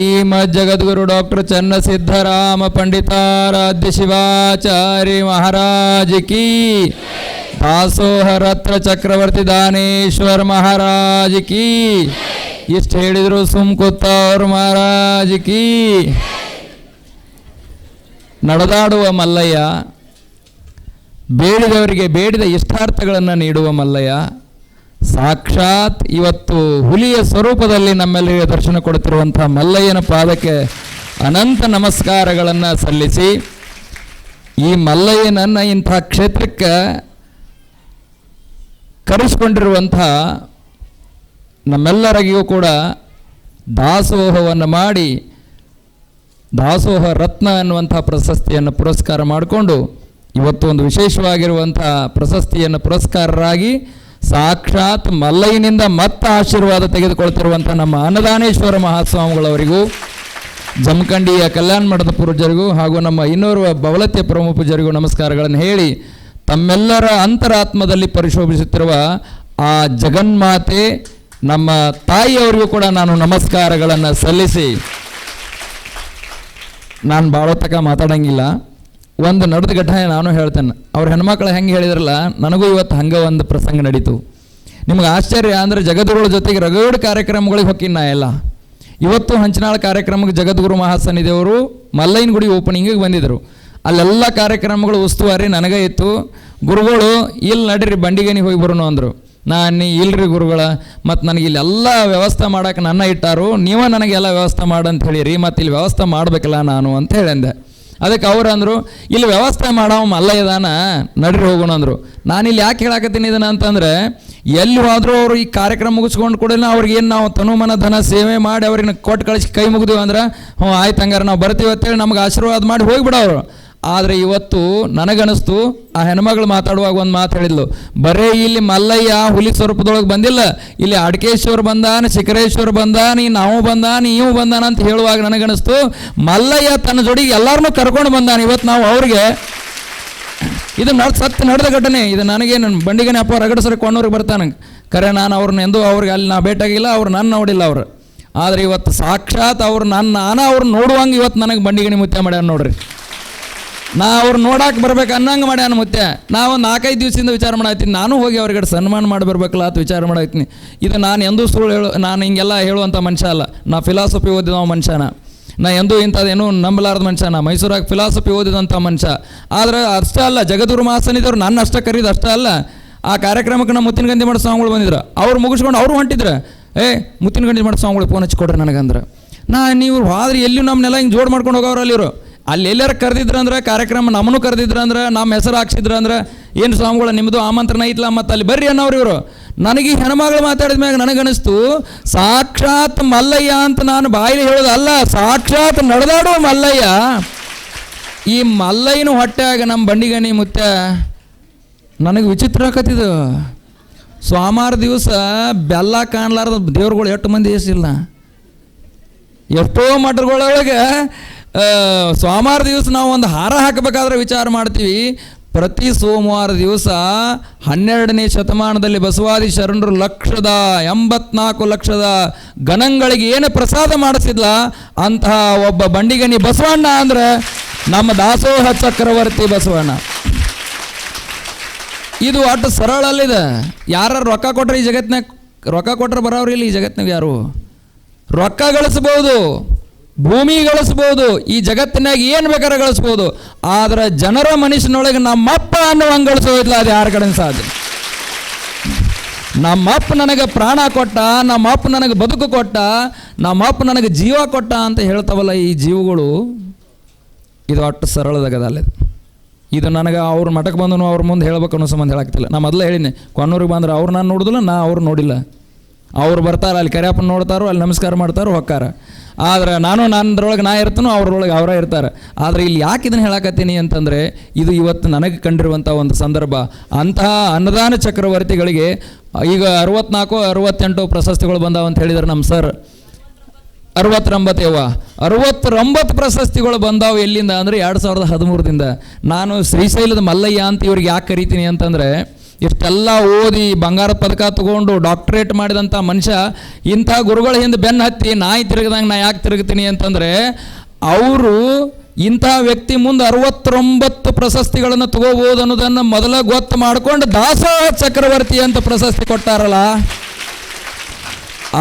ಶ್ರೀಮದ್ ಜಗದ್ಗುರು doctor Channasiddharama Panditaradhya Shivacharya ಮಹಾರಾಜ ಕಿ. ದಾಸೋಹ ರತ್ನ ಚಕ್ರವರ್ತಿ ದಾನೇಶ್ವರ ಮಹಾರಾಜ ಕಿ. ಇಷ್ಟು ಹೇಳಿದರು ಸುಮ್ ಅವ್ರ ಮಹಾರಾಜ ಕಿ. ನಡೆದಾಡುವ ಮಲ್ಲಯ್ಯ, ಬೇಡಿದವರಿಗೆ ಬೇಡಿದ ಇಷ್ಟಾರ್ಥಗಳನ್ನು ನೀಡುವ ಮಲ್ಲಯ್ಯ ಸಾಕ್ಷಾತ್ ಇವತ್ತು ಹುಲಿಯ ಸ್ವರೂಪದಲ್ಲಿ ನಮ್ಮೆಲ್ಲರಿಗೆ ದರ್ಶನ ಕೊಡುತ್ತಿರುವಂತಹ ಮಲ್ಲಯ್ಯನ ಪಾದಕ್ಕೆ ಅನಂತ ನಮಸ್ಕಾರಗಳನ್ನು ಸಲ್ಲಿಸಿ, ಈ ಮಲ್ಲಯ್ಯನನ್ನು ಇಂಥ ಕ್ಷೇತ್ರಕ್ಕೆ ಕರೆಸಿಕೊಂಡಿರುವಂಥ ನಮ್ಮೆಲ್ಲರಿಗೂ ಕೂಡ ದಾಸೋಹವನ್ನು ಮಾಡಿ, ದಾಸೋಹ ರತ್ನ ಅನ್ನುವಂಥ ಪ್ರಶಸ್ತಿಯನ್ನು ಪುರಸ್ಕಾರ ಮಾಡಿಕೊಂಡು, ಇವತ್ತು ಒಂದು ವಿಶೇಷವಾಗಿರುವಂಥ ಪ್ರಶಸ್ತಿಯನ್ನು ಪುರಸ್ಕಾರರಾಗಿ ಸಾಕ್ಷಾತ್ ಮಲ್ಲಯ್ಯನಿಂದ ಮತ್ತ ಆಶೀರ್ವಾದ ತೆಗೆದುಕೊಳ್ತಿರುವಂಥ ನಮ್ಮ ಅನ್ನದಾನೇಶ್ವರ ಮಹಾಸ್ವಾಮಿಗಳವರಿಗೂ, ಜಮಖಂಡಿಯ ಕಲ್ಯಾಣ ಮಠದ ಪೂಜರಿಗೂ ಹಾಗೂ ನಮ್ಮ ಇನ್ನೋರ್ವ ಬವಲತ್ಯ ಪ್ರಮುಖ ಪೂಜರಿಗೂ ನಮಸ್ಕಾರಗಳನ್ನು ಹೇಳಿ ತಮ್ಮೆಲ್ಲರ ಅಂತರಾತ್ಮದಲ್ಲಿ ಪರಿಶೋಭಿಸುತ್ತಿರುವ ಆ ಜಗನ್ಮಾತೆ, ನಮ್ಮ ತಾಯಿಯವರಿಗೂ ಕೂಡ ನಾನು ನಮಸ್ಕಾರಗಳನ್ನು ಸಲ್ಲಿಸಿ. ನಾನು ಭಾಳ ತಕ ಮಾತಾಡಂಗಿಲ್ಲ. ಒಂದು ನಡೆದ ಘಟನೆ ನಾನು ಹೇಳ್ತೇನೆ. ಅವ್ರ ಹೆಣ್ಮಕ್ಳು ಹೆಂಗೆ ಹೇಳಿದ್ರಲ್ಲ, ನನಗೂ ಇವತ್ತು ಹಂಗೆ ಒಂದು ಪ್ರಸಂಗ ನಡೀತು. ನಿಮ್ಗೆ ಆಶ್ಚರ್ಯ ಅಂದರೆ ಜಗದ್ಗುರುಗಳ ಜೊತೆಗೆ ರಗಡ್ ಕಾರ್ಯಕ್ರಮಗಳಿಗೆ ಹೊಕ್ಕಿನ ನಾ ಎಲ್ಲ. ಇವತ್ತು ಹಂಚನಾಳ ಕಾರ್ಯಕ್ರಮಕ್ಕೆ ಜಗದ್ಗುರು ಮಹಾಸನ್ನಿದೇವರು ಮಲ್ಲಯ್ಯನ ಗುಡಿ ಓಪನಿಂಗಿಗೆ ಬಂದಿದ್ದರು ಅಲ್ಲೆಲ್ಲ ಕಾರ್ಯಕ್ರಮಗಳು ಉಸ್ತುವಾರಿ ನನಗೆ ಇತ್ತು. ಗುರುಗಳು ಇಲ್ಲಿ ನಡೀರಿ ಬಂಡಿಗೇನಿ ಹೋಗಿ ಬರೋಣ ಅಂದರು. ನಾನು ಇಲ್ರಿ ಗುರುಗಳ, ಮತ್ತು ನನಗೆ ಇಲ್ಲೆಲ್ಲ ವ್ಯವಸ್ಥೆ ಮಾಡೋಕೆ ನನ್ನ ಇಟ್ಟಾರು. ನೀವೇ ನನಗೆಲ್ಲ ವ್ಯವಸ್ಥೆ ಮಾಡಂತ ಹೇಳಿರಿ. ಮತ್ತು ಇಲ್ಲಿ ವ್ಯವಸ್ಥೆ ಮಾಡಬೇಕಲ್ಲ ನಾನು ಅಂತ ಹೇಳಂದೆ. ಅದಕ್ಕೆ ಅವ್ರು ಅಂದರು, ಇಲ್ಲಿ ವ್ಯವಸ್ಥೆ ಮಾಡೋ ಮಲ್ಲ ಇದಾನ ನಡ್ರಿ ಹೋಗೋಣ ಅಂದರು. ನಾನು ಇಲ್ಲಿ ಯಾಕೆ ಹೇಳಕತ್ತೀನಿ ಇದನ್ನ ಅಂತಂದರೆ ಎಲ್ಲಿ ಹೋದರೂ ಅವರು ಈ ಕಾರ್ಯಕ್ರಮ ಮುಗಿಸ್ಕೊಂಡು ಕೂಡ ಅವ್ರಿಗೆ ಏನು ನಾವು ತನುಮನ ಧನ ಸೇವೆ ಮಾಡಿ ಅವ್ರಿಗೆ ಕೊಟ್ಟು ಕಳಿಸಿ ಕೈ ಮುಗಿದೀವಿ ಅಂದ್ರೆ, ಹ್ಞೂ, ಆಯ್ತು ಹಂಗಾರೆ, ನಾವು ಬರ್ತೀವಿ ಅಂತೇಳಿ ನಮ್ಗೆ ಆಶೀರ್ವಾದ ಮಾಡಿ ಹೋಗಿಬಿಡೋರು. ಆದರೆ ಇವತ್ತು ನನಗನಿಸ್ತು ಆ ಹೆಣ್ಮಗಳು ಮಾತಾಡುವಾಗ ಒಂದು ಮಾತು ಹೇಳಿದ್ಲು. ಬರೇ ಇಲ್ಲಿ ಮಲ್ಲಯ್ಯ ಹುಲಿ ಸ್ವರೂಪದೊಳಗೆ ಬಂದಿಲ್ಲ. ಇಲ್ಲಿ ಅಡಕೇಶ್ವರ್ ಬಂದಾನ, ಶಿಖರೇಶ್ವರ್ ಬಂದಾನ ಈ ನಾವು ಬಂದಾನ, ಇವು ಬಂದಾನ ಅಂತ ಹೇಳುವಾಗ ನನಗನಿಸ್ತು. ಮಲ್ಲಯ್ಯ ತನ್ನ ಜೋಡಿಗೆ ಎಲ್ಲರನ್ನೂ ಕರ್ಕೊಂಡು ಬಂದಾನ. ಇವತ್ತು ನಾವು ಅವ್ರಿಗೆ ಇದು ನಡ್ ಸತ್ಯ ನಡೆದ ಘಟನೆ. ಇದು ನನಗೆ ನನ್ನ ಬಂಡಿಗನೆ ಅಪ್ಪ ರಗಡ ಸರಿ ಕೊಂಡವ್ರಿಗೆ ಬರ್ತಾನೆ. ಕರೆ ನಾನು ಅವ್ರನ್ನ ಎಂದೂ ಅವ್ರಿಗೆ ಅಲ್ಲಿ ನಾ ಭೇಟಾಗಿಲ್ಲ ಅವ್ರು ನನ್ನ ನೋಡಿಲ್ಲ ಅವರು. ಆದರೆ ಇವತ್ತು ಸಾಕ್ಷಾತ್ ಅವ್ರು ನನ್ನ ನಾನು ಅವ್ರನ್ನ ನೋಡುವಂಗೆ ಇವತ್ತು ನನಗೆ ಬಂಡಿಗಣಿ ಮುತ್ಯ ಮಾಡ್ಯಾನ ನೋಡ್ರಿ. ನಾ ಅವ್ರು ನೋಡಕ್ಕೆ ಬರ್ಬೇಕು ಅನ್ನಂಗೆ ಮಾಡ್ಯಾನ ಮುತ್ತೆ ನಾವು ಒಂದು ನಾಲ್ಕೈದು ದಿವಸದಿಂದ ವಿಚಾರ ಮಾಡತ್ತೀನಿ ನಾನು ಹೋಗಿ ಅವ್ರಿಗೆ ಸನ್ಮಾನ ಮಾಡಿ ಬರ್ಬೇಕಲ್ಲ ಅಂತ ವಿಚಾರ ಮಾಡತ್ತೀನಿ ಇದು ನಾನು ಎಂದೂ ಸುಳ್ಳು ಹೇಳು, ನಾನು ಹಿಂಗೆಲ್ಲ ಹೇಳುವಂಥ ಮನುಷ್ಯ ಅಲ್ಲ. ನಾ ಫಿಲಾಸಫಿ ಓದಿದ ಮನುಷ್ಯನ. ನಾ ಎಂದೂ ಇಂಥದ್ದೇನು ನಂಬಲಾರದ ಮನುಷ್ಯನ. ಮೈಸೂರಾಗ ಫಿಲಾಸಫಿ ಓದಿದಂಥ ಮನುಷ್ಯ. ಆದರೆ ಅಷ್ಟೇ ಅಲ್ಲ ಜಗದುರು ಮಹಾಸನಿದವ್ರು ನನ್ನ ಅಷ್ಟೇ ಕರೀದು ಅಷ್ಟೇ ಅಲ್ಲ. ಆ ಕಾರ್ಯಕ್ರಮಕ್ಕೆ ನಮ್ಮ ಮುತ್ತಿನ ಗಂಧಿ ಮಾಡೋ ಸ್ವಾಮಿಗಳು ಬಂದಿದ್ರು. ಅವ್ರು ಮುಗಿಸ್ಕೊಂಡು ಅವರು ಹೊಂಟಿದ್ರು. ಏ ಮುತ್ತಿನ ಗಂಧಿ ಮಾಡೋ ಸ್ವಾಮಿಗಳು ಫೋನ್ ಹಚ್ಕೊಡ್ರಿ ನನಗಂದ್ರೆ. ನಾ ನೀವು ಆದ್ರೆ ಎಲ್ಲಿಯೂ ನಮ್ಮನ್ನೆಲ್ಲ ಹಿಂಗೆ ಜೋಡ್ ಮಾಡ್ಕೊಂಡು ಹೋಗೋರು ಅಲ್ಲಿರು ಅಲ್ಲಿ ಎಲ್ಲಾರು ಕರೆದಿದ್ರಂದ್ರೆ ಕಾರ್ಯಕ್ರಮ ನಮ್ಮನ್ನು ಕರೆದಿದ್ರಂದ್ರೆ, ನಮ್ಮ ಹೆಸರು ಹಾಕ್ಸಿದ್ರಂದ್ರೆ, ಏನು ಸ್ವಾಮಿಗಳು ನಿಮ್ಮದು ಆಮಂತ್ರಣ ಐತ್ಲ ಮತ್ತು ಅಲ್ಲಿ ಬರ್ರಿ ಅನ್ನೋರು ಇವರು. ನನಗೆ ಹೆಣ್ಮಗಳು ಮಾತಾಡಿದ ಮ್ಯಾಗ ನನಗನಿಸ್ತು, ಸಾಕ್ಷಾತ್ ಮಲ್ಲಯ್ಯ ಅಂತ ನಾನು ಬಾಯಿಲಿ ಹೇಳೋದು ಅಲ್ಲ ಸಾಕ್ಷಾತ್ ನಡೆದಾಡುವ ಮಲ್ಲಯ್ಯ. ಈ ಮಲ್ಲಯ್ಯನ ಹೊಟ್ಟೆಯಾಗ ನಮ್ಮ ಬಂಡಿಗಣಿ ಮುತ್ತ ನನಗೆ ವಿಚಿತ್ರ ಆಕತ್ತಿದು. ಸೋಮವಾರ ದಿವಸ ಬೆಲ್ಲ ಕಾಣಲಾರ್ದ ದೇವ್ರುಗಳು ಎಷ್ಟು ಮಂದಿ ಎಷ್ಟಿಲ್ಲ ಎಷ್ಟೋ ಮಠಗಳೊಳಗೆ ಸೋಮವಾರ ದಿವಸ ನಾವು ಒಂದು ಹಾರ ಹಾಕಬೇಕಾದ್ರೆ ವಿಚಾರ ಮಾಡ್ತೀವಿ. ಪ್ರತಿ ಸೋಮವಾರ ದಿವಸ ಹನ್ನೆರಡನೇ ಶತಮಾನದಲ್ಲಿ ಬಸವಾದಿ ಶರಣರು ಲಕ್ಷದ ಎಂಬತ್ನಾಲ್ಕು ಲಕ್ಷದ ಗಣಗಳಿಗೆ ಏನು ಪ್ರಸಾದ ಮಾಡಿಸಿದ್ಲ, ಅಂತಹ ಒಬ್ಬ ಬಂಡಿಗಣಿ ಬಸವಣ್ಣ ಅಂದ್ರೆ ನಮ್ಮ ದಾಸೋಹ ಚಕ್ರವರ್ತಿ ಬಸವಣ್ಣ. ಇದು ಅಷ್ಟು ಸರಳ ಅಲ್ಲಿದೆ. ಯಾರು ರೊಕ್ಕ ಕೊಟ್ರೆ ಈ ಜಗತ್ನಾಗ ರೊಕ್ಕ ಕೊಟ್ರೆ ಬರೋರು ಇಲ್ಲಿ ಈ ಜಗತ್ತಿನಾಗ ಯಾರು? ರೊಕ್ಕ ಗಳಿಸ್ಬೋದು. ಭೂಮಿ ಗಳಿಸ್ಬೋದು ಈ ಜಗತ್ತಿನಾಗ ಏನು ಬೇಕಾದ್ರೆ ಗಳಿಸ್ಬೋದು ಆದ್ರೆ ಜನರ ಮನುಷ್ಯನೊಳಗೆ ನಮ್ಮಪ್ಪ ಅನ್ನುವಂಗೆ ಗಳಿಸೋದಿಲ್ಲ ಅದು ಯಾರ ಕಡೆ ಸಾಧ್ಯ ನಮ್ಮಪ್ಪ ನನಗೆ ಪ್ರಾಣ ಕೊಟ್ಟ, ನಮ್ಮಪ್ಪ ನನಗೆ ಬದುಕು ಕೊಟ್ಟ, ನಮ್ಮಪ್ಪ ನನಗೆ ಜೀವ ಕೊಟ್ಟ ಅಂತ ಹೇಳ್ತಾವಲ್ಲ ಈ ಜೀವಗಳು, ಇದು ಅಷ್ಟು ಸರಳದಾಗದಲ್ಲ ಇದು. ನನಗೆ ಅವ್ರ ಮಠಕ್ಕೆ ಬಂದನು, ಅವ್ರ ಮುಂದೆ ಹೇಳ್ಬೇಕು ಅನ್ನೋ ಸಂಬಂಧ ಹೇಳಾಕ್ತಿಲ್ಲ ನಾ ಮೊದಲೇ ಹೇಳಿನಿ ಕೊನ್ನೂರಿಗೆ ಬಂದ್ರೆ ಅವ್ರು ನಾನು ನೋಡಿದಿಲ್ಲ, ನಾ ಅವ್ರು ನೋಡಿಲ್ಲ. ಅವ್ರು ಬರ್ತಾರೆ, ಅಲ್ಲಿ ಕರಿಯಪ್ಪನ ನೋಡ್ತಾರೋ, ಅಲ್ಲಿ ನಮಸ್ಕಾರ ಮಾಡ್ತಾರೋ, ಹೊಕ್ಕಾರ. ಆದ್ರೆ ನಾನು ನನ್ನದ್ರೊಳಗೆ ನಾ ಇರ್ತಾನೋ ಅವ್ರೊಳಗೆ ಅವರೇ ಇರ್ತಾರೆ. ಆದರೆ ಇಲ್ಲಿ ಯಾಕೆ ಇದನ್ನು ಹೇಳಕತ್ತೀನಿ ಅಂತಂದರೆ, ಇದು ಇವತ್ತು ನನಗೆ ಕಂಡಿರುವಂಥ ಒಂದು ಸಂದರ್ಭ. ಅಂತಹ ಅನ್ನದಾನ ಚಕ್ರವರ್ತಿಗಳಿಗೆ ಈಗ ಅರವತ್ನಾಲ್ಕು, ಅರವತ್ತೆಂಟು ಪ್ರಶಸ್ತಿಗಳು ಬಂದಾವ ಅಂತ ಹೇಳಿದರು ನಮ್ಮ ಸರ್ ಅರವತ್ತೊಂಬತ್ತೇವ. ಅರವತ್ತೊಂಬತ್ತು ಪ್ರಶಸ್ತಿಗಳು ಬಂದಾವು ಎಲ್ಲಿಂದ ಅಂದರೆ ಎರಡು ಸಾವಿರದ ಹದಿಮೂರದಿಂದ. ನಾನು ಶ್ರೀಶೈಲದ ಮಲ್ಲಯ್ಯ ಅಂತ ಇವ್ರಿಗೆ ಯಾಕೆ ಕರಿತೀನಿ ಅಂತಂದರೆ ಇಷ್ಟೆಲ್ಲ ಓದಿ ಬಂಗಾರ ಪದಕ ತಗೊಂಡು ಡಾಕ್ಟ್ರೇಟ್ ಮಾಡಿದಂಥ ಮನುಷ್ಯ ಇಂಥ ಗುರುಗಳ ಹಿಂದೆ ಬೆನ್ನು ಹತ್ತಿ ನಾಯಿ ತಿರುಗಿದಂಗೆ ನಾ ಯಾಕೆ ತಿರುಗ್ತೀನಿ ಅಂತಂದರೆ ಅವರು ಇಂಥ ವ್ಯಕ್ತಿ ಮುಂದೆ ಅರವತ್ತೊಂಬತ್ತು ಪ್ರಶಸ್ತಿಗಳನ್ನು ತಗೋಬೋದು ಅನ್ನೋದನ್ನು ಮೊದಲ ಗೊತ್ತು ಮಾಡಿಕೊಂಡು ದಾಸ ಚಕ್ರವರ್ತಿ ಅಂತ ಪ್ರಶಸ್ತಿ ಕೊಟ್ಟಾರಲ್ಲ?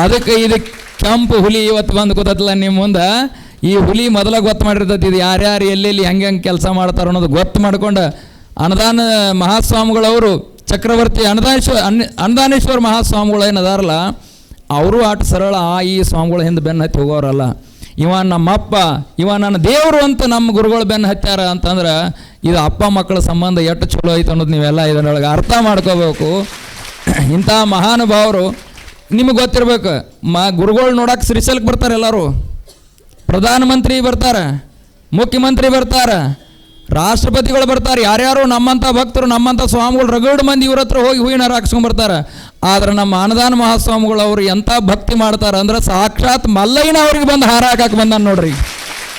ಅದಕ್ಕೆ ಇದು ಕೆಂಪು ಹುಲಿ ಇವತ್ತು ಬಂದು ಕೂತಲ್ಲ ನಿಮ್ಮ ಮುಂದೆ? ಈ ಹುಲಿ ಮೊದಲ ಗೊತ್ತು ಮಾಡಿರ್ತೈತಿ, ಇದು ಯಾರ್ಯಾರು ಎಲ್ಲೆಲ್ಲಿ ಹೆಂಗೆ ಹೆಂಗೆ ಕೆಲಸ ಮಾಡ್ತಾರೋ ಅನ್ನೋದು ಗೊತ್ತು ಮಾಡ್ಕೊಂಡು ಅನುದಾನ ಮಹಾಸ್ವಾಮಿಗಳವರು ಚಕ್ರವರ್ತಿ ಅನದಾನೇಶ್ವರ ಅನ್ ಅನದಾನೇಶ್ವರ ಮಹಾಸ್ವಾಮಿಗಳು ಏನದಾರಲ್ಲ ಅವರು ಆಟ ಸರಳ, ಆ, ಈ ಸ್ವಾಮಿಗಳ ಹಿಂದೆ ಬೆನ್ನು ಹತ್ತಿ ಹೋಗೋರಲ್ಲ. ಇವ ನಮ್ಮಪ್ಪ, ಇವ ನನ್ನ ದೇವರು ಅಂತ ನಮ್ಮ ಗುರುಗಳು ಬೆನ್ನು ಹತ್ಯಾರ ಅಂತಂದ್ರೆ, ಇದು ಅಪ್ಪ ಮಕ್ಕಳ ಸಂಬಂಧ ಎಷ್ಟು ಚಲೋ ಐತೆ ಅನ್ನೋದು ನೀವೆಲ್ಲ ಇದರೊಳಗೆ ಅರ್ಥ ಮಾಡ್ಕೋಬೇಕು. ಇಂಥ ಮಹಾನುಭಾವರು, ನಿಮಗೆ ಗೊತ್ತಿರ್ಬೇಕು, ಮ, ಗುರುಗಳು ನೋಡಕ್ಕೆ ಶ್ರೀಶೈಲಕ್ಕೆ ಬರ್ತಾರೆ ಎಲ್ಲರೂ. ಪ್ರಧಾನಮಂತ್ರಿ ಬರ್ತಾರೆ, ಮುಖ್ಯಮಂತ್ರಿ ಬರ್ತಾರೆ. ರಾಷ್ಟ್ರಪತಿಗಳು ಬರ್ತಾರೆ. ಯಾರ್ಯಾರು ನಮ್ಮಂಥ ಭಕ್ತರು ನಮ್ಮಂಥ ಸ್ವಾಮಿಗಳು ರಗಡ್ ಮಂದಿ ಇವ್ರ ಹತ್ರ ಹೋಗಿ ಹೂವಿನ ಹಾಕ್ಸ್ಕೊಂಡ್ಬರ್ತಾರೆ ಆದ್ರೆ ನಮ್ಮ ಅನದಾನ ಮಹಾಸ್ವಾಮಿಗಳು ಅವರು ಎಂಥ ಭಕ್ತಿ ಮಾಡ್ತಾರೆ ಅಂದ್ರೆ ಸಾಕ್ಷಾತ್ ಮಲ್ಲಯ್ಯನ ಅವ್ರಿಗೆ ಬಂದು ಹಾರ ಹಾಕಕ್ಕೆ ಬಂದಾನ ನೋಡ್ರಿ.